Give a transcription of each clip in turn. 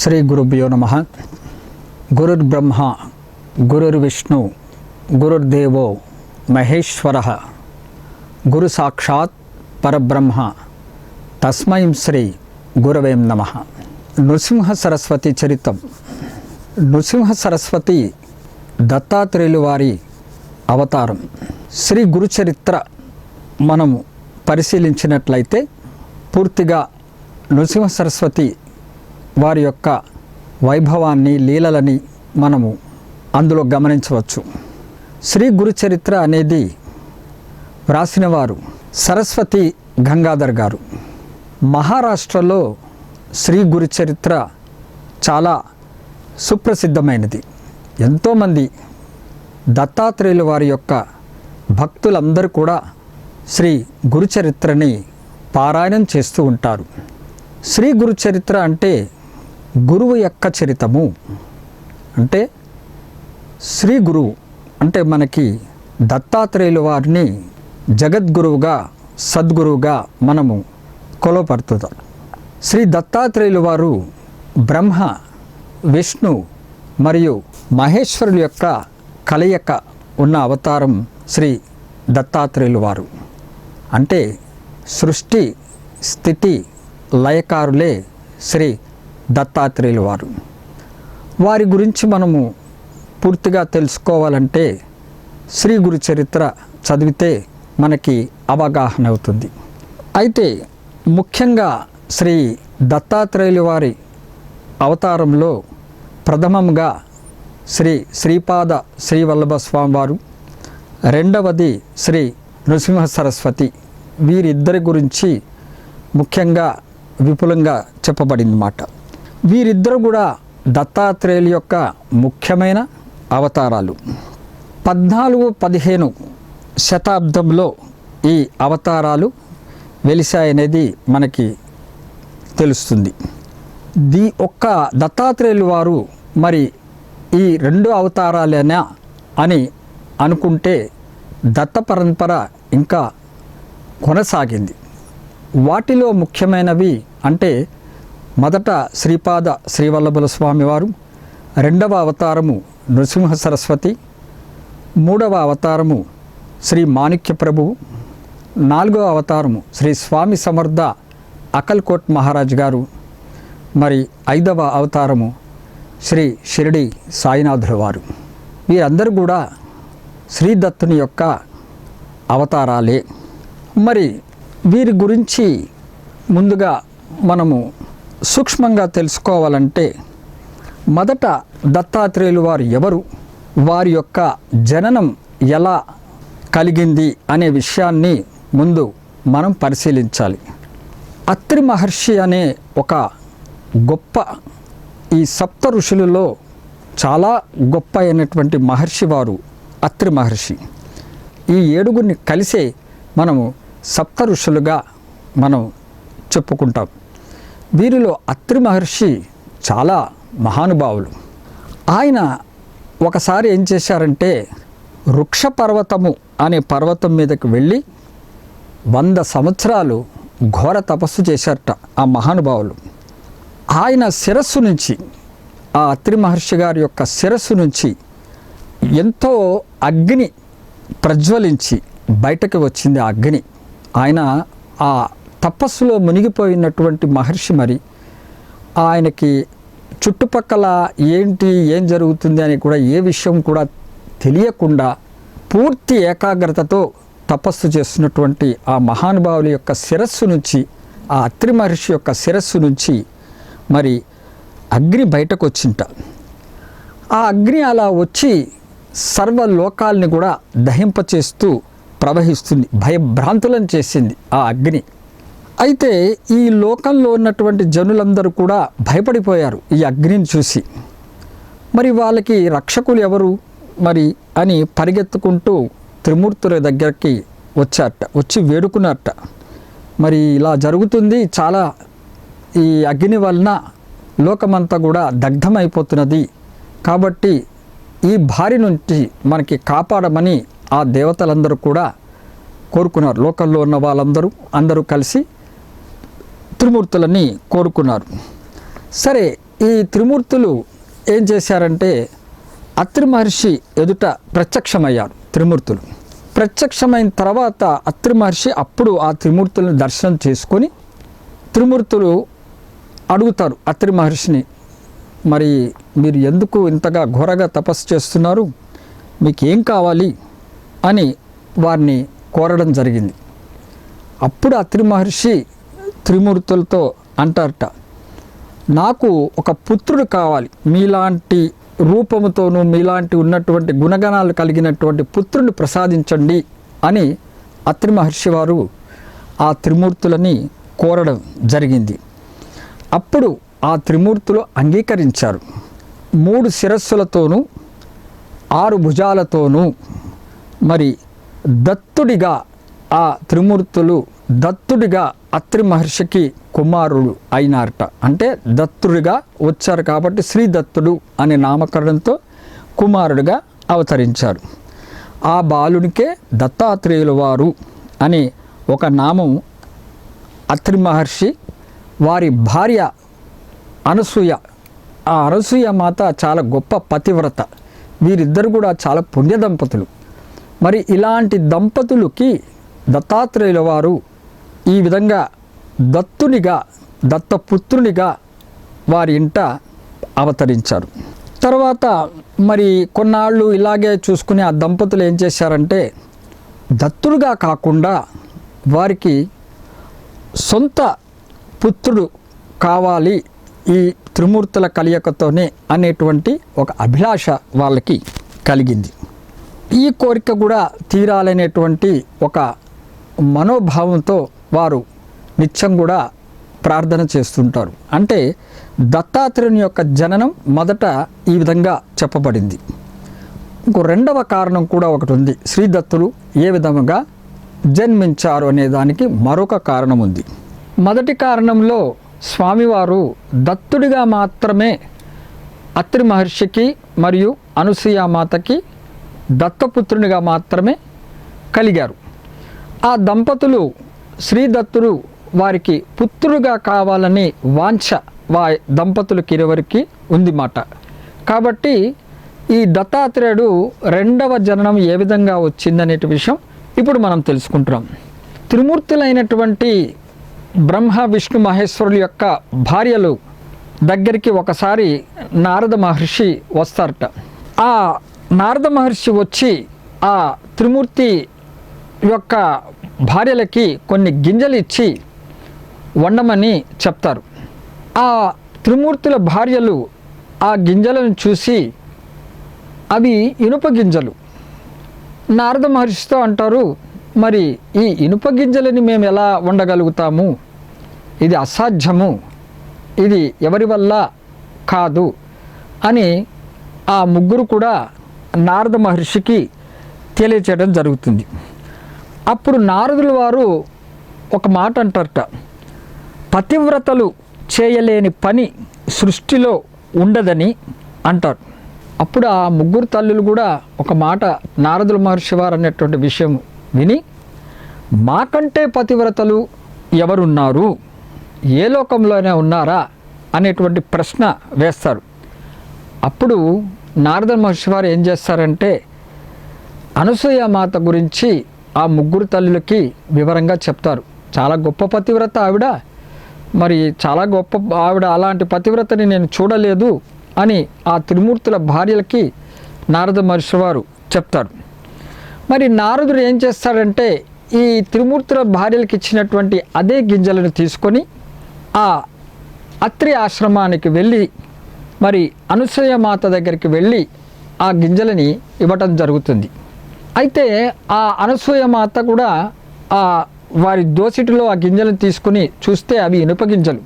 శ్రీ గురుభ్యో నమ. గురుర్ గురుర్విష్ణు గురుర్దేవో మహేశ్వర. గురు సాక్షాత్ పరబ్రహ్మ. తస్మై శ్రీ గురవేం నమ. నృసింహ సరస్వతి చరితం. నృసింహ సరస్వతి దత్తాత్రేయులు వారి అవతారం. శ్రీ గురుచరిత్ర మనము పరిశీలించినట్లయితే పూర్తిగా నృసింహ సరస్వతి వారి యొక్క వైభవాన్ని లీలలని మనము అందులో గమనించవచ్చు. శ్రీ గురుచరిత్ర అనేది వ్రాసినవారు సరస్వతి గంగాధర్ గారు. మహారాష్ట్రలో శ్రీ గురుచరిత్ర చాలా సుప్రసిద్ధమైనది. ఎంతోమంది దత్తాత్రేయుల వారి యొక్క భక్తులందరూ కూడా శ్రీ గురుచరిత్రని పారాయణం చేస్తూ ఉంటారు. శ్రీ గురుచరిత్ర అంటే గురువు యొక్క చరితము. అంటే శ్రీ గురువు అంటే మనకి దత్తాత్రేయుల వారిని జగద్గురువుగా సద్గురువుగా మనము కొలపడుతుంటాం శ్రీ దత్తాత్రేయుల వారు బ్రహ్మ విష్ణు మరియు మహేశ్వరుల యొక్క కలయిక ఉన్న అవతారం శ్రీ దత్తాత్రేయుల వారు. అంటే సృష్టి స్థితి లయకారులే శ్రీ దత్తాత్రేయుల వారు. వారి గురించి మనము పూర్తిగా తెలుసుకోవాలంటే శ్రీ గురు చరిత్ర చదివితే మనకి అవగాహన అవుతుంది. అయితే ముఖ్యంగా శ్రీ దత్తాత్రేయుల వారి అవతారంలో ప్రథమంగా శ్రీ శ్రీపాద శ్రీవల్లభ స్వామివారు రెండవది శ్రీ నృసింహ సరస్వతి వీరిద్దరి గురించి ముఖ్యంగా విపులంగా చెప్పబడింది మాట. వీరిద్దరు కూడా దత్తాత్రేయుల యొక్క ముఖ్యమైన అవతారాలు. పద్నాలుగు పదిహేను శతాబ్దంలో ఈ అవతారాలు వెలిశాయనేది మనకి తెలుస్తుంది. దీ ఒక్క దత్తాత్రేయులు వారు మరి ఈ రెండు అవతారాలేనా అని అనుకుంటే దత్త పరంపర ఇంకా కొనసాగింది. వాటిలో ముఖ్యమైనవి అంటే మొదట శ్రీపాద శ్రీవల్లభుల స్వామివారు రెండవ అవతారము నృసింహ సరస్వతి మూడవ అవతారము శ్రీ మాణిక్య ప్రభువు నాలుగవ అవతారము శ్రీ స్వామి సమర్థ అకల్కోట్ మహారాజ్ గారు. మరి ఐదవ అవతారము శ్రీ షిరిడి సాయినాథుల వారు. వీరందరూ కూడా శ్రీదత్తుని యొక్క అవతారాలే. మరి వీరి గురించి ముందుగా మనము సూక్ష్మంగా తెలుసుకోవాలంటే మొదట దత్తాత్రేయులు వారు ఎవరు? వారి యొక్క జననం ఎలా కలిగింది అనే విషయాన్ని ముందు మనం పరిశీలించాలి. అత్రి మహర్షి అనే ఒక గొప్ప ఈ సప్త ఋషులలో చాలా గొప్ప అయినటువంటి మహర్షి వారు అత్రి మహర్షి. ఈ ఏడుగురిని కలిసే మనము సప్త ఋషులుగా మనం చెప్పుకుంటాం. వీరిలో అత్రి మహర్షి చాలా మహానుభావులు. ఆయన ఒకసారి ఏం చేశారంటే వృక్ష పర్వతము అనే పర్వతం మీదకి వెళ్ళి వంద సంవత్సరాలు ఘోర తపస్సు చేశారట ఆ మహానుభావులు. ఆయన శిరస్సు నుంచి ఆ అత్రి మహర్షి గారి యొక్క శిరస్సు నుంచి ఎంతో అగ్ని ప్రజ్వలించి బయటకు వచ్చింది ఆ అగ్ని. ఆయన ఆ తపస్సులో మునిగిపోయినటువంటి మహర్షి మరి ఆయనకి చుట్టుపక్కల ఏంటి ఏం జరుగుతుంది అని కూడా ఏ విషయం కూడా తెలియకుండా పూర్తి ఏకాగ్రతతో తపస్సు చేస్తున్నటువంటి ఆ మహానుభావుల యొక్క శిరస్సు నుంచి ఆ అత్రి మహర్షి యొక్క శిరస్సు నుంచి మరి అగ్ని బయటకు వచ్చింట ఆ అగ్ని అలా వచ్చి సర్వలోకాల్ని కూడా దహింపచేస్తూ ప్రవహిస్తుంది భయభ్రాంతులను చేసింది ఆ అగ్ని. అయితే ఈ లోకంలో ఉన్నటువంటి జనులందరూ కూడా భయపడిపోయారు ఈ అగ్నిని చూసి. మరి వాళ్ళకి రక్షకులు ఎవరు? మరి అని పరిగెత్తుకుంటూ త్రిమూర్తుల దగ్గరికి వచ్చారట వచ్చి వేడుకున్నారట. మరి ఇలా జరుగుతుంది చాలా ఈ అగ్ని వలన లోకమంతా కూడా దగ్ధమైపోతున్నది. కాబట్టి ఈ భారీ నుంచి మనకి కాపాడమని ఆ దేవతలందరూ కూడా కోరుకున్నారు. లోకల్లో ఉన్న వాళ్ళందరూ అందరూ కలిసి త్రిమూర్తులని కోరుకున్నారు. సరే ఈ త్రిమూర్తులు ఏం చేశారంటే అత్రి మహర్షి ఎదుట ప్రత్యక్షమయ్యారు త్రిమూర్తులు. ప్రత్యక్షమైన తర్వాత అత్రి మహర్షి అప్పుడు ఆ త్రిమూర్తులను దర్శనం చేసుకొని త్రిమూర్తులు అడుగుతారు అత్రి మహర్షిని మరి మీరు ఎందుకు ఇంతగా ఘోరగా తపస్సు చేస్తున్నారు? మీకు ఏం కావాలి? అని వారిని కోరడం జరిగింది. అప్పుడు అత్రి మహర్షి త్రిమూర్తులతో అంటారట నాకు ఒక పుత్రుడు కావాలి. మీలాంటి రూపముతోనూ మీలాంటి ఉన్నటువంటి గుణగణాలు కలిగినటువంటి పుత్రుని ప్రసాదించండి అని అత్రి మహర్షి వారు ఆ త్రిమూర్తులని కోరడం జరిగింది. అప్పుడు ఆ త్రిమూర్తులు అంగీకరించారు. మూడు శిరస్సులతోనూ ఆరు భుజాలతోనూ మరి దత్తుడిగా ఆ త్రిమూర్తులు దత్తుడిగా అత్రి మహర్షికి కుమారుడు అయినారట. అంటే దత్తుడిగా వచ్చారు కాబట్టి శ్రీ దత్తుడు అనే నామకరణంతో కుమారుడిగా అవతరించారు. ఆ బాలునికే దత్తాత్రేయుల వారు అనే ఒక నామం అత్రి మహర్షి వారి భార్య అనసూయ. ఆ అనసూయ మాత చాలా గొప్ప పతివ్రత. వీరిద్దరు కూడా చాలా పుణ్య దంపతులు మరి ఇలాంటి దంపతులకి దత్తాత్రేయుల వారు ఈ విధంగా దత్తునిగా దత్తపుత్రునిగా వారి ఇంట అవతరించారు. తర్వాత మరి కొన్నాళ్ళు ఇలాగే చూసుకుని ఆ దంపతులు ఏం చేశారంటే దత్తులుగా కాకుండా వారికి సొంత పుత్రుడు కావాలి ఈ త్రిమూర్తుల కలియకతోనే అనేటువంటి ఒక అభిలాష వాళ్ళకి కలిగింది. ఈ కోరిక కూడా తీరాలనేటువంటి ఒక మనోభావంతో వారు నిత్యం కూడా ప్రార్థన చేస్తుంటారు. అంటే దత్తాత్రేయుని యొక్క జననం మొదట ఈ విధంగా చెప్పబడింది. ఇంకో రెండవ కారణం కూడా ఒకటి ఉంది. శ్రీదత్తులు ఏ విధముగా జన్మించారు అనే దానికి మరొక కారణం ఉంది. మొదటి కారణంలో స్వామివారు దత్తుడిగా మాత్రమే అత్రి మహర్షికి మరియు అనసూయామాతకి దత్తపుత్రునిగా మాత్రమే కలిగారు. ఆ దంపతులు శ్రీదత్తుడు వారికి పుత్రుడుగా కావాలని వాంఛ వా దంపతులకి ఇరువరికి ఉంది మాట. కాబట్టి ఈ దత్తాత్రేయుడు రెండవ జననం ఏ విధంగా వచ్చిందనే విషయం ఇప్పుడు మనం తెలుసుకుంటున్నాం. త్రిమూర్తులైనటువంటి బ్రహ్మ విష్ణు మహేశ్వరుల యొక్క భార్యలు దగ్గరికి ఒకసారి నారద మహర్షి వస్తారట. ఆ నారద మహర్షి వచ్చి ఆ త్రిమూర్తి యొక్క భార్యలకి కొన్ని గింజలు ఇచ్చి వండమని చెప్తారు. ఆ త్రిమూర్తుల భార్యలు ఆ గింజలను చూసి అవి ఇనుప గింజలు. నారద మహర్షితో అంటారు మరి ఈ ఇనుప గింజలని మేము ఎలా వండగలుగుతాము? ఇది అసాధ్యము. ఇది ఎవరి వల్ల కాదు? అని ఆ ముగ్గురు కూడా నారద మహర్షికి తెలియచేయడం జరుగుతుంది. అప్పుడు నారదుల వారు ఒక మాట అంటారట. పతివ్రతలు చేయలేని పని సృష్టిలో ఉండదని అంటారు. అప్పుడు ఆ ముగ్గురు తల్లులు కూడా ఒక మాట నారదుల మహర్షి వారు అనేటువంటి విషయం విని మాకంటే పతివ్రతలు ఎవరున్నారు? ఏ లోకంలోనే ఉన్నారా? అనేటువంటి ప్రశ్న వేస్తారు. అప్పుడు నారద మహర్షి వారు ఏం చేస్తారంటే అనసూయ మాత గురించి ఆ ముగ్గురు తల్లులకి వివరంగా చెప్తారు. చాలా గొప్ప పతివ్రత ఆవిడ. మరి చాలా గొప్ప ఆవిడ అలాంటి పతివ్రతని నేను చూడలేదు అని ఆ త్రిమూర్తుల భార్యలకి నారద మహర్షి వారు చెప్తారు. మరి నారదుడు ఏం చేస్తాడంటే ఈ త్రిమూర్తుల భార్యలకు ఇచ్చినటువంటి అదే గింజలను తీసుకొని ఆ అత్రి ఆశ్రమానికి వెళ్ళి మరి అనసూయ మాత దగ్గరికి వెళ్ళి ఆ గింజలని ఇవ్వటం జరుగుతుంది. అయితే ఆ అనసూయ మాత కూడా ఆ వారి దోసిటిలో ఆ గింజలను తీసుకుని చూస్తే అవి ఇనుప గింజలు.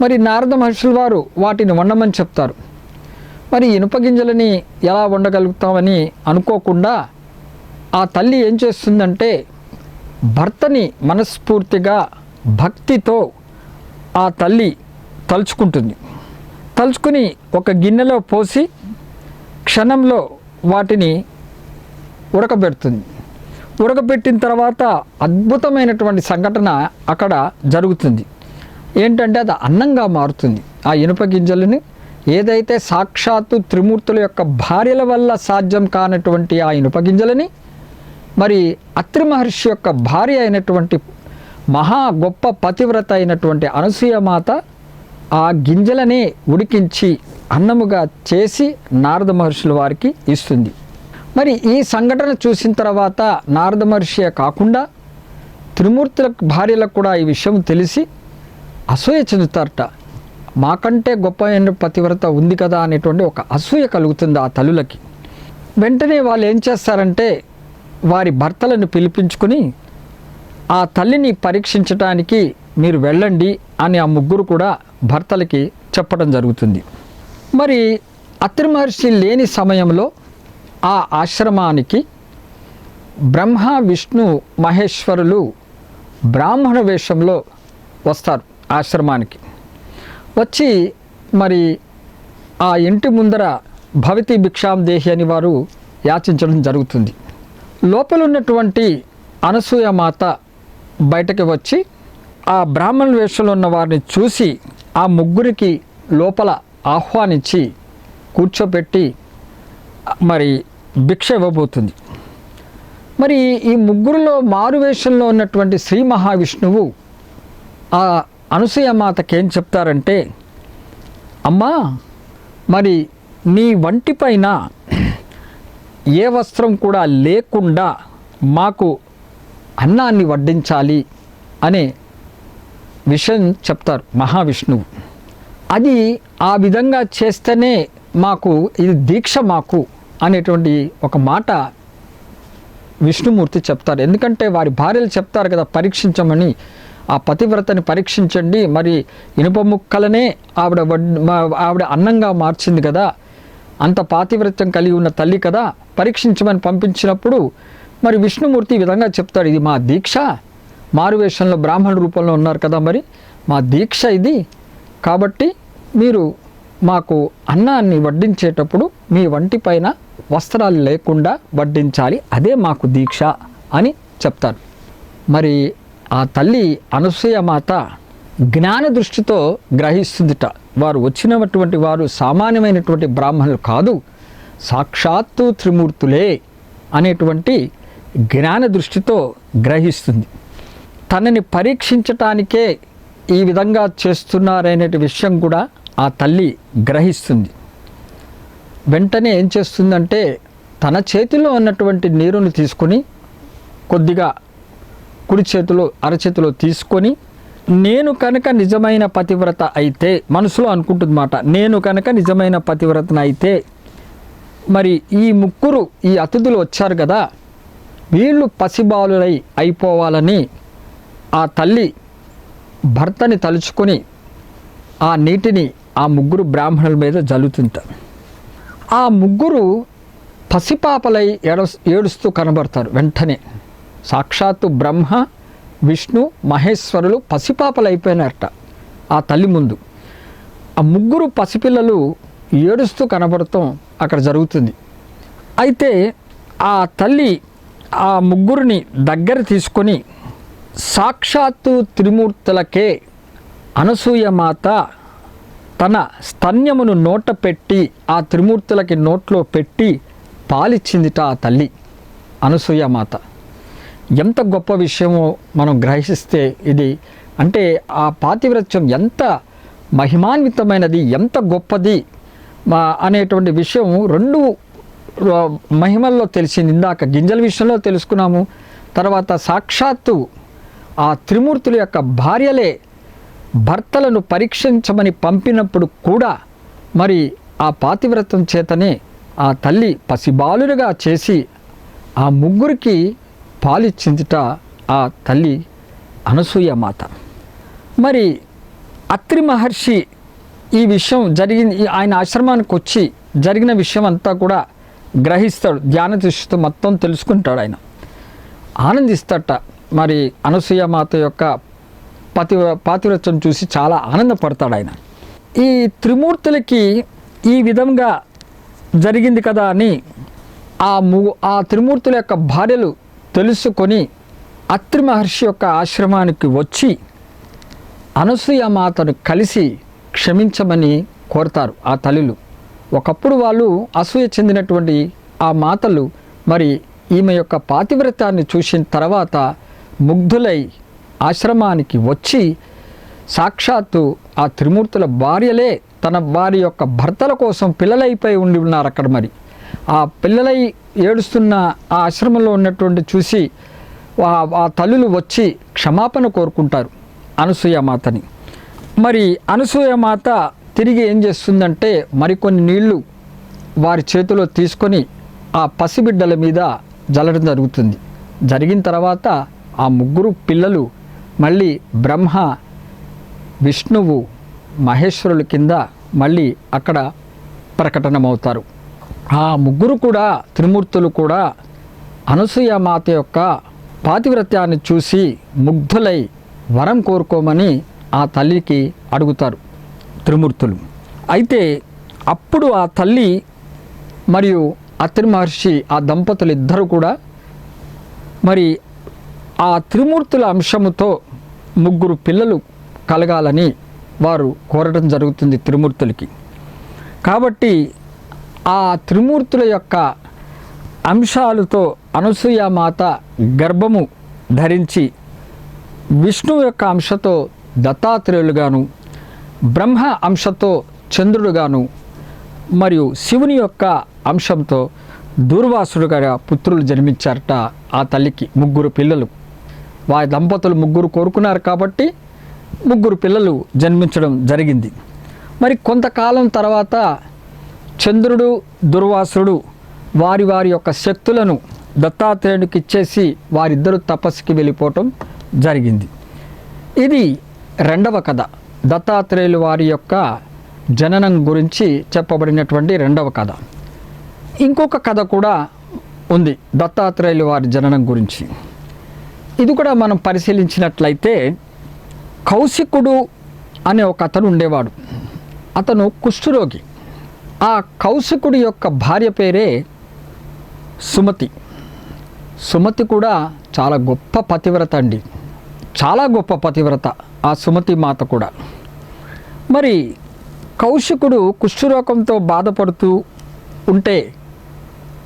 మరి నారద మహర్షుల వారు వాటిని వండమని చెప్తారు. మరి ఇనుప గింజలని ఎలా వండగలుగుతామని అనుకోకుండా ఆ తల్లి ఏం చేస్తుందంటే భర్తని మనస్ఫూర్తిగా భక్తితో ఆ తల్లి తలుచుకుంటుంది. తలుచుకుని ఒక గిన్నెలో పోసి క్షణంలో వాటిని ఉడకబెడుతుంది. ఉడకబెట్టిన తర్వాత అద్భుతమైనటువంటి సంఘటన అక్కడ జరుగుతుంది. ఏంటంటే అది అన్నంగా మారుతుంది. ఆ ఇనుప గింజలని ఏదైతే సాక్షాత్తు త్రిమూర్తుల యొక్క భార్యల వల్ల సాధ్యం కానటువంటి ఆ ఇనుప గింజలని మరి అత్రి మహర్షి యొక్క భార్య అయినటువంటి మహా గొప్ప పతివ్రత అయినటువంటి అనసూయమాత ఆ గింజలనే ఉడికించి అన్నముగా చేసి నారద మహర్షుల వారికి ఇస్తుంది. మరి ఈ సంఘటన చూసిన తర్వాత నారద మహర్షియే కాకుండా త్రిమూర్తుల భార్యలకు కూడా ఈ విషయం తెలిసి అసూయ చెందుతారట. మాకంటే గొప్ప పతివ్రత ఉంది కదా అనేటువంటి ఒక అసూయ కలుగుతుంది ఆ తల్లులకి. వెంటనే వాళ్ళు ఏం చేస్తారంటే వారి భర్తలను పిలిపించుకుని ఆ తల్లిని పరీక్షించటానికి మీరు వెళ్ళండి అని ఆ ముగ్గురు కూడా భర్తలకి చెప్పడం జరుగుతుంది. మరి అత్రి మహర్షి లేని సమయంలో ఆ ఆశ్రమానికి బ్రహ్మ విష్ణు మహేశ్వరులు బ్రాహ్మణ వేషంలో వస్తారు ఆశ్రమానికి. వచ్చి మరి ఆ ఇంటి ముందర భవతి భిక్షాం దేహి అని వారు యాచించడం జరుగుతుంది. లోపల ఉన్నటువంటి అనసూయ మాత బయటకి వచ్చి ఆ బ్రాహ్మణ వేషంలో ఉన్న వారిని చూసి ఆ ముగ్గురికి లోపల ఆహ్వానించి కూర్చోబెట్టి మరి భిక్ష ఇవ్వబోతుంది. మరి ఈ ముగ్గురులో మారువేషంలో ఉన్నటువంటి శ్రీ మహావిష్ణువు ఆ అనసూయ మాతకి ఏం చెప్తారంటే అమ్మా మరి నీ వంటిపైన ఏ వస్త్రం కూడా లేకుండా మాకు అన్నాన్ని వడ్డించాలి అనే విషయం చెప్తారు మహావిష్ణువు. అది ఆ విధంగా చేస్తేనే మాకు ఇది దీక్ష మాకు అనేటువంటి ఒక మాట విష్ణుమూర్తి చెప్తారు. ఎందుకంటే వారి భార్యలు చెప్తారు కదా పరీక్షించమని. ఆ పతివ్రతని పరీక్షించండి. మరి ఇనుప ముక్కలనే ఆవిడ వడ్ మా- ఆవిడ అన్నంగా మార్చింది కదా. అంత పాతివ్రత్యం కలిగి ఉన్న తల్లి కదా పరీక్షించమని పంపించినప్పుడు మరి విష్ణుమూర్తి ఈ విధంగా చెప్తాడు. ఇది మా దీక్ష. మారువేషంలో బ్రాహ్మణ రూపంలో ఉన్నారు కదా మరి. మా దీక్ష ఇది. కాబట్టి మీరు మాకు అన్నాన్ని వడ్డించేటప్పుడు మీ వంటి పైన వస్త్రాలు లేకుండా వడ్డించాలి అదే మాకు దీక్ష అని చెప్తారు. మరి ఆ తల్లి అనసూయ మాత జ్ఞాన దృష్టితో గ్రహిస్తుందిట. వారు వచ్చినటువంటి వారు సామాన్యమైనటువంటి బ్రాహ్మణులు కాదు సాక్షాత్తు త్రిమూర్తులే అనేటువంటి జ్ఞాన దృష్టితో గ్రహిస్తుంది. తనని పరీక్షించటానికే ఈ విధంగా చేస్తున్నారనే విషయం కూడా ఆ తల్లి గ్రహిస్తుంది. వెంటనే ఏం చేస్తుందంటే తన చేతిలో ఉన్నటువంటి నీరుని తీసుకొని కొద్దిగా కుడి చేతిలో అరచేతిలో తీసుకొని నేను కనుక నిజమైన పతివ్రత అయితే మనసులో అనుకుంటుందన్నమాట నేను కనుక నిజమైన పతివ్రతన అయితే మరి ఈ ముగ్గురు ఈ అతిథులు వచ్చారు కదా వీళ్ళు పసిబాలులై అయిపోవాలని ఆ తల్లి భర్తని తలుచుకొని ఆ నీటిని ఆ ముగ్గురు బ్రాహ్మణుల మీద జల్లుతుంటారు. ఆ ముగ్గురు పసిపాపలై ఏడు ఏడుస్తూ కనబడతారు వెంటనే. సాక్షాత్తు బ్రహ్మ విష్ణు మహేశ్వరులు పసిపాపలు అయిపోయినారట ఆ తల్లి ముందు. ఆ ముగ్గురు పసిపిల్లలు ఏడుస్తూ కనబడటం అక్కడ జరుగుతుంది. అయితే ఆ తల్లి ఆ ముగ్గురిని దగ్గర తీసుకొని సాక్షాత్తు త్రిమూర్తులకే అనసూయ మాత తన స్తన్యమును నోట పెట్టి ఆ త్రిమూర్తులకి నోట్లో పెట్టి పాలిచ్చిందిట ఆ తల్లి. అనసూయ మాత. ఎంత గొప్ప విషయమో మనం గ్రహిస్తే ఇది. అంటే ఆ పాతివ్రత్యం ఎంత మహిమాన్వితమైనది ఎంత గొప్పది అనేటువంటి విషయం రెండు మహిమల్లో తెలిసింది. ఇందాక గింజల విషయంలో తెలుసుకున్నాము. తర్వాత సాక్షాత్తు ఆ త్రిమూర్తుల యొక్క భార్యలే భర్తలను పరీక్షించమని పంపినప్పుడు కూడా మరి ఆ పాతివ్రతం చేతనే ఆ తల్లి పసిబాలులుగా చేసి ఆ ముగ్గురికి పాలిచ్చిందిట ఆ తల్లి అనసూయ మాత. మరి అత్రి మహర్షి ఈ విషయం జరిగింది ఈ- ఆయన ఆశ్రమానికి వచ్చి జరిగిన విషయం అంతా కూడా గ్రహిస్తాడు ధ్యాన దృష్టితో మొత్తం తెలుసుకుంటాడు ఆయన. ఆనందిస్తాట మరి అనసూయ మాత యొక్క పతి పాతివ్రత్యం చూసి చాలా ఆనందపడతాడు ఆయన. ఈ త్రిమూర్తులకి ఈ విధంగా జరిగింది కదా అని ఆ ము ఆ త్రిమూర్తుల యొక్క భార్యలు తెలుసుకొని అత్రి మహర్షి యొక్క ఆశ్రమానికి వచ్చి అనసూయ మాతను కలిసి క్షమించమని కోరతారు ఆ తల్లులు. ఒకప్పుడు వాళ్ళు అసూయ చెందినటువంటి ఆ మాతలు మరి ఈమె యొక్క పాతివ్రతాన్ని చూసిన తర్వాత ముగ్ధులై ఆశ్రమానికి వచ్చి సాక్షాత్తు ఆ త్రిమూర్తుల భార్యలే తన వారి యొక్క భర్తల కోసం పిల్లలైపై ఉండి ఉన్నారు అక్కడ మరి. ఆ పిల్లలై ఏడుస్తున్న ఆ ఆశ్రమంలో ఉన్నటువంటి చూసి ఆ- తల్లులు వచ్చి క్షమాపణ కోరుకుంటారు అనసూయమాతని మరి అనసూయమాత తిరిగి ఏం చేస్తుందంటే మరికొన్ని నీళ్ళు వారి చేతిలో తీసుకొని ఆ పసిబిడ్డల మీద జల్లడం జరుగుతుంది. జరిగిన తర్వాత ఆ ముగ్గురు పిల్లలు మళ్ళీ బ్రహ్మ విష్ణువు మహేశ్వరుల కింద మళ్ళీ అక్కడ ప్రకటనమవుతారు. ఆ ముగ్గురు కూడా త్రిమూర్తులు కూడా అనసూయ మాత యొక్క పాతివ్రత్యాన్ని చూసి ముగ్ధులై వరం కోరుకోమని ఆ తల్లికి అడుగుతారు త్రిమూర్తులు. అయితే అప్పుడు ఆ తల్లి మరియు అత్రి మహర్షి ఆ దంపతులు ఇద్దరు కూడా మరి ఆ త్రిమూర్తుల అంశముతో ముగ్గురు పిల్లలు కలగాలని వారు కోరడం జరుగుతుంది త్రిమూర్తులకి. కాబట్టి ఆ త్రిమూర్తుల యొక్క అంశాలతో అనసూయ మాత గర్భము ధరించి విష్ణువు యొక్క అంశతో దత్తాత్రేయులుగాను బ్రహ్మ అంశతో చంద్రుడుగాను మరియు శివుని యొక్క అంశంతో దూర్వాసుడుగా పుత్రులు జన్మించారట ఆ తల్లికి ముగ్గురు పిల్లలు. వారి దంపతులు ముగ్గురు కోరుకున్నారు కాబట్టి ముగ్గురు పిల్లలు జన్మించడం జరిగింది. మరి కొంతకాలం తర్వాత చంద్రుడు దుర్వాసుడు వారి వారి యొక్క శక్తులను దత్తాత్రేయునికి ఇచ్చేసి వారిద్దరూ తపస్సుకి వెళ్ళిపోవటం జరిగింది. ఇది రెండవ కథ. దత్తాత్రేయులు వారి యొక్క జననం గురించి చెప్పబడినటువంటి రెండవ కథ. ఇంకొక కథ కూడా ఉంది దత్తాత్రేయులు వారి జననం గురించి. ఇది కూడా మనం పరిశీలించినట్లయితే కౌశికుడు అనే ఒక అతను ఉండేవాడు. అతను కుష్ఠరోగి. ఆ కౌశికుడి యొక్క భార్య పేరే సుమతి. సుమతి కూడా చాలా గొప్ప పతివ్రత అండి. చాలా గొప్ప పతివ్రత ఆ సుమతి మాత కూడా. మరి కౌశికుడు కుష్ఠరోగంతో బాధపడుతూ ఉంటే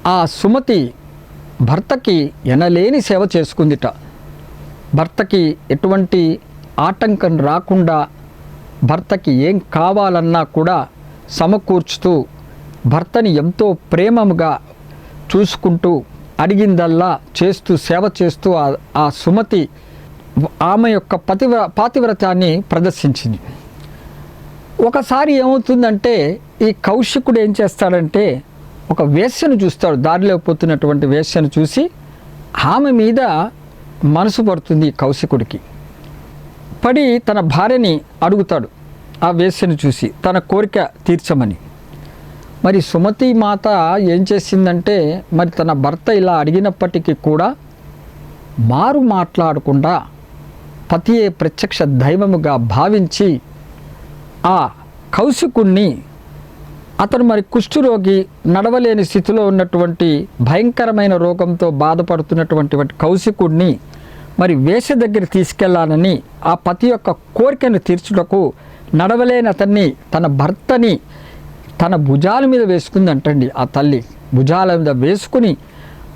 ఆ సుమతి భర్తకి ఎనలేని సేవ చేసుకుందిట. భర్తకి ఎటువంటి ఆటంకం రాకుండా భర్తకి ఏం కావాలన్నా కూడా సమకూర్చుతూ భర్తని ఎంతో ప్రేమముగా చూసుకుంటూ అడిగిందల్లా చేస్తూ సేవ చేస్తూ ఆ- ఆ సుమతి ఆమె యొక్క పతివ్ర పాతివ్రతాన్ని ప్రదర్శించింది. ఒకసారి ఏమవుతుందంటే ఈ కౌశికుడు ఏం చేస్తాడంటే ఒక వేశ్యను చూస్తాడు. దారిలో పోతున్నటువంటి వేశ్యను చూసి ఆమె మీద మనసు పడుతుంది కౌశికుడికి. పడి తన భార్యని అడుగుతాడు ఆ వేశ్యను చూసి తన కోరిక తీర్చమని. మరి సుమతి మాత ఏం చేసిందంటే మరి తన భర్త ఇలా అడిగినప్పటికీ కూడా మారు మాట్లాడకుండా పతియే ప్రత్యక్ష దైవముగా భావించి ఆ కౌశికుణ్ణి అతను మరి కుష్ఠరోగి నడవలేని స్థితిలో ఉన్నటువంటి భయంకరమైన రోగంతో బాధపడుతున్నటువంటి కౌశికుడిని మరి వేష దగ్గర తీసుకెళ్ళాలని ఆ పతి యొక్క కోరికను తీర్చుటకు నడవలేని అతన్ని తన భర్తని తన భుజాల మీద వేసుకుందంటండి ఆ తల్లి. భుజాల మీద వేసుకుని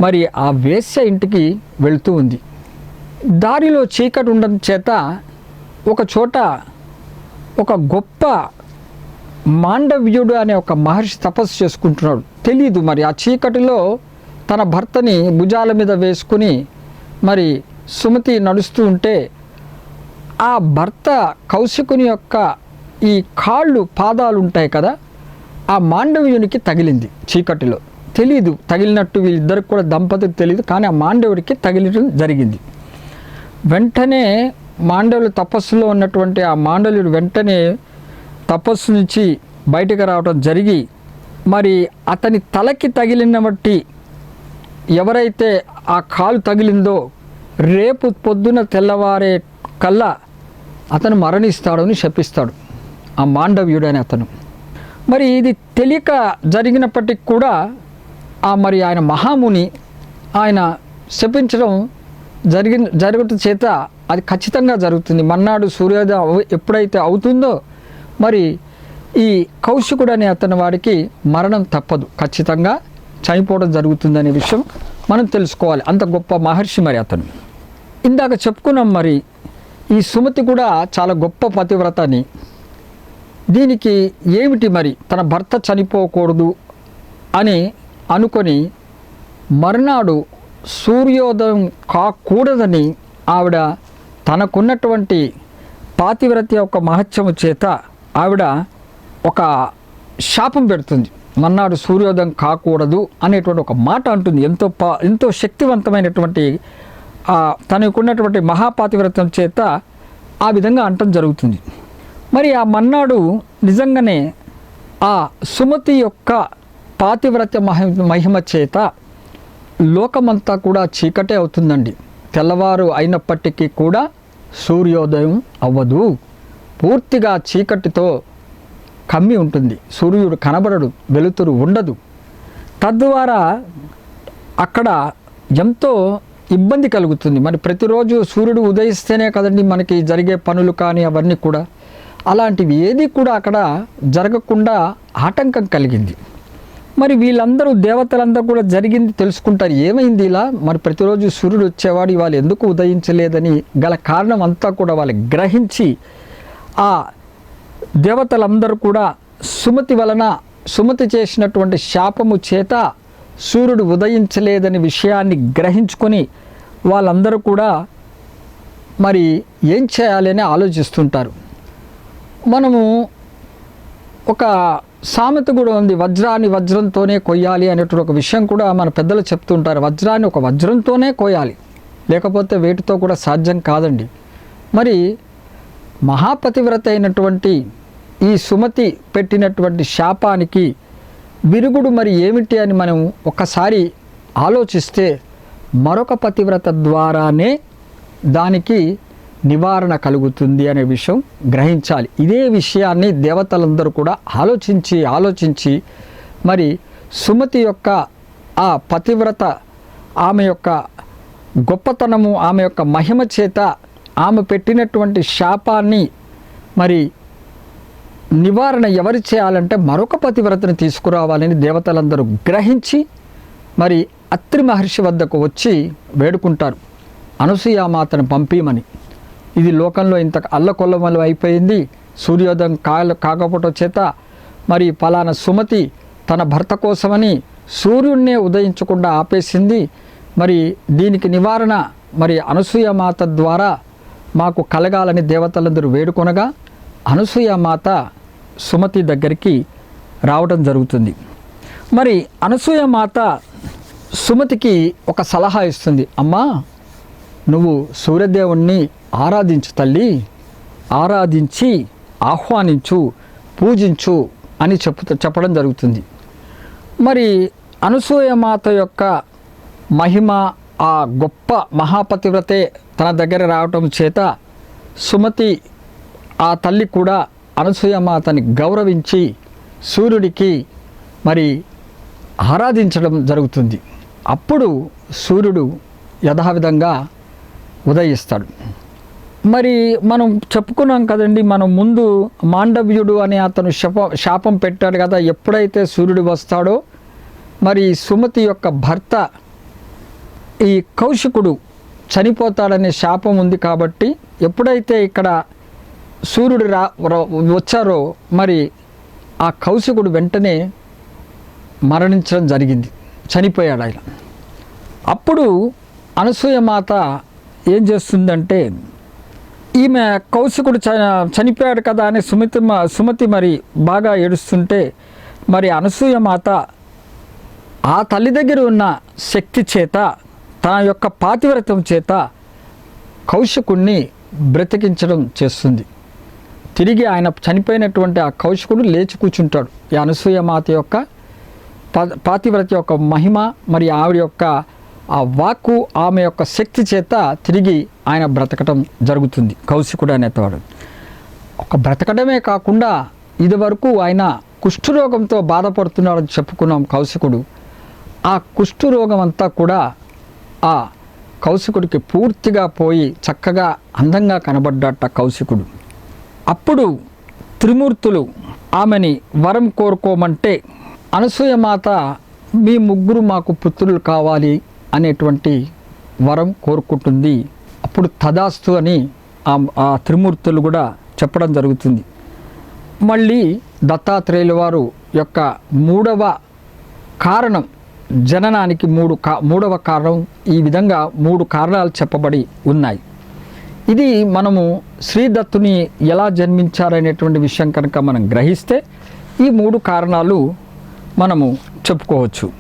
మరి ఆ వేశ్య ఇంటికి వెళుతూ ఉంది. దారిలో చీకటి ఉండడం చేత ఒక చోట ఒక గొప్ప మాండవ్యుడు అనే ఒక మహర్షి తపస్సు చేసుకుంటున్నాడు. తెలియదు మరి. ఆ చీకటిలో తన భర్తని భుజాల మీద వేసుకుని మరి సుమతి నడుస్తూ ఉంటే ఆ భర్త కౌశికుని యొక్క ఈ కాళ్ళు పాదాలు ఉంటాయి కదా ఆ మాండవ్యునికి తగిలింది చీకటిలో. తెలీదు తగిలినట్టు వీళ్ళిద్దరికి కూడా దంపతికి తెలియదు కానీ ఆ మాండవుడికి తగిలడం జరిగింది. వెంటనే మాండవులు తపస్సులో ఉన్నటువంటి ఆ మాండవుడు వెంటనే తపస్సు నుంచి బయటకు రావడం జరిగి మరి అతని తలకి తగిలిన బట్టి ఎవరైతే ఆ కాలు తగిలిందో రేపు పొద్దున తెల్లవారే కల్లా అతను మరణిస్తాడని శపిస్తాడు. ఆ మాండవ్యుడు అనే అతను. మరి ఇది తెలియక జరిగినప్పటికి కూడా ఆ మరి ఆయన మహాముని ఆయన శపించడం జరిగిన జరుగుట చేత అది ఖచ్చితంగా జరుగుతుంది. మన్నాడు సూర్యోదయం ఎప్పుడైతే అవుతుందో మరి ఈ కౌశికుడు అనే అతని వాడికి మరణం తప్పదు. ఖచ్చితంగా చనిపోవడం జరుగుతుందనే విషయం మనం తెలుసుకోవాలి. అంత గొప్ప మహర్షి మరి అతను. ఇందాక చెప్పుకున్నాం మరి ఈ సుమతి కూడా చాలా గొప్ప పతివ్రత అని దీనికి ఏమిటి మరి తన భర్త చనిపోకూడదు అని అనుకొని మర్నాడు సూర్యోదయం కాకూడదని ఆవిడ తనకున్నటువంటి పాతివ్రత యొక్క మహత్యము చేత ఆవిడ ఒక శాపం పెడుతుంది. మన్నాడు సూర్యోదయం కాకూడదు అనేటువంటి ఒక మాట అంటుంది. ఎంతో పా ఎంతో శక్తివంతమైనటువంటి తనకున్నటువంటి మహాపాతివ్రతం చేత ఆ విధంగా అంటం జరుగుతుంది. మరి ఆ మన్నాడు నిజంగానే ఆ సుమతి యొక్క పాతివ్రత్య మహి మహిమ చేత లోకమంతా కూడా చీకటే అవుతుందండి. తెల్లవారు అయినప్పటికీ కూడా సూర్యోదయం అవ్వదు. పూర్తిగా చీకటితో కమ్మి ఉంటుంది. సూర్యుడు కనబడడు వెలుతురు ఉండదు. తద్వారా అక్కడ ఎంతో ఇబ్బంది కలుగుతుంది. మరి ప్రతిరోజు సూర్యుడు ఉదయిస్తేనే కదండి మనకి జరిగే పనులు కానీ అవన్నీ కూడా. అలాంటివి ఏది కూడా అక్కడ జరగకుండా ఆటంకం కలిగింది. మరి వీళ్ళందరూ దేవతలందరూ కూడా జరిగింది తెలుసుకుంటారు. ఏమైంది ఇలా? మరి ప్రతిరోజు సూర్యుడు వచ్చేవాడు వాళ్ళు ఎందుకు ఉదయించలేదని గల కారణం అంతా కూడా వాళ్ళు గ్రహించి ఆ దేవతలందరూ కూడా సుమతి వలన సుమతి చేసినటువంటి శాపము చేత సూర్యుడు ఉదయించలేదని విషయాన్ని గ్రహించుకొని వాళ్ళందరూ కూడా మరి ఏం చేయాలి అని ఆలోచిస్తుంటారు. మనము ఒక సామెత కూడా ఉంది వజ్రాన్ని వజ్రంతోనే కొయ్యాలి అనేటువంటి ఒక విషయం కూడా మన పెద్దలు చెప్తుంటారు. వజ్రాన్ని ఒక వజ్రంతోనే కోయాలి లేకపోతే వేటితో కూడా సాధ్యం కాదండి. మరి మహాపతివ్రత అయినటువంటి ఈ సుమతి పెట్టినటువంటి శాపానికి విరుగుడు మరి ఏమిటి అని మనం ఒకసారి ఆలోచిస్తే మరొక పతివ్రత ద్వారానే దానికి నివారణ కలుగుతుంది అనే విషయం గ్రహించాలి. ఇదే విషయాన్ని దేవతలందరూ కూడా ఆలోచించి ఆలోచించి మరి సుమతి యొక్క ఆ పతివ్రత ఆమె యొక్క గొప్పతనము ఆమె యొక్క మహిమ చేత ఆమె పెట్టినటువంటి శాపాన్ని మరి నివారణ ఎవరు చేయాలంటే మరొక పతివ్రతను తీసుకురావాలని దేవతలందరూ గ్రహించి మరి అత్రి మహర్షి వద్దకు వచ్చి వేడుకుంటారు. అనసూయామాతను పంపిమని. ఇది లోకంలో ఇంత అల్లకొల్లమలు అయిపోయింది. సూర్యోదయం కాల కాకపోవటం చేత మరి పలానా సుమతి తన భర్త కోసమని సూర్యుడినే ఉదయించకుండా ఆపేసింది. మరి దీనికి నివారణ మరి అనసూయమాత ద్వారా మాకు కలగాలని దేవతలందరూ వేడుకొనగా అనసూయమాత సుమతి దగ్గరికి రావడం జరుగుతుంది. మరి అనసూయ మాత సుమతికి ఒక సలహా ఇస్తుంది. అమ్మా నువ్వు సూర్యదేవుణ్ణి ఆరాధించు తల్లి ఆరాధించి ఆహ్వానించు పూజించు అని చెప్పు చెప్పడం జరుగుతుంది. మరి అనసూయమాత యొక్క మహిమ ఆ గొప్ప మహాపతివ్రతే తన దగ్గర రావటం చేత సుమతి ఆ తల్లి కూడా అనసూయమాతని గౌరవించి సూర్యుడికి మరి ఆరాధించడం జరుగుతుంది. అప్పుడు సూర్యుడు యథావిధంగా ఉదయిస్తాడు. మరి మనం చెప్పుకున్నాం కదండి మనం ముందు మాండవ్యుడు అనే అతను శప శాపం పెట్టాడు కదా ఎప్పుడైతే సూర్యుడు వస్తాడో మరి సుమతి యొక్క భర్త ఈ కౌశికుడు చనిపోతాడనే శాపం ఉంది కాబట్టి ఎప్పుడైతే ఇక్కడ సూర్యుడు రా వచ్చారో మరి ఆ కౌశికుడు వెంటనే మరణించడం జరిగింది. చనిపోయాడు ఆయన. అప్పుడు అనసూయమాత ఏం చేస్తుందంటే ఈమె కౌశికుడు చ చనిపోయాడు కదా అని సుమతి సుమతి మరి బాగా ఏడుస్తుంటే మరి అనసూయమాత ఆ తల్లి దగ్గర ఉన్న శక్తి చేత తన యొక్క పాతివ్రతం చేత కౌశికుణ్ణి బ్రతికించడం చేస్తుంది. తిరిగి ఆయన చనిపోయినటువంటి ఆ కౌశికుడు లేచి కూర్చుంటాడు. ఈ అనసూయ మాత యొక్క పాతివ్రత యొక్క మహిమ మరి ఆవిడ యొక్క ఆ వాక్కు ఆమె యొక్క శక్తి చేత తిరిగి ఆయన బ్రతకటం జరుగుతుంది. కౌశికుడు అనేవాడు ఒక బ్రతకడమే కాకుండా ఇదివరకు ఆయన కుష్ఠరోగంతో బాధపడుతున్నాడని చెప్పుకున్నాం కౌశికుడు. ఆ కుష్ఠరోగం అంతా కూడా ఆ కౌశికుడికి పూర్తిగా పోయి చక్కగా అందంగా కనబడ్డట కౌశికుడు. అప్పుడు త్రిమూర్తులు ఆమెని వరం కోరుకోమంటే అనసూయమాత మీ ముగ్గురు మాకు పుత్రులు కావాలి అనేటువంటి వరం కోరుకుంటుంది. అప్పుడు తదాస్తు అని ఆ ఆ త్రిమూర్తులు కూడా చెప్పడం జరుగుతుంది. మళ్ళీ దత్తాత్రేయుల వారు యొక్క మూడవ కారణం జననానికి మూడు కా మూడవ కారణం ఈ విధంగా మూడు కారణాలు చెప్పబడి ఉన్నాయి. ఇది మనము శ్రీదత్తుని ఎలా జన్మించారనేటువంటి విషయం కనుక మనం గ్రహిస్తే ఈ మూడు కారణాలు మనము చెప్పుకోవచ్చు.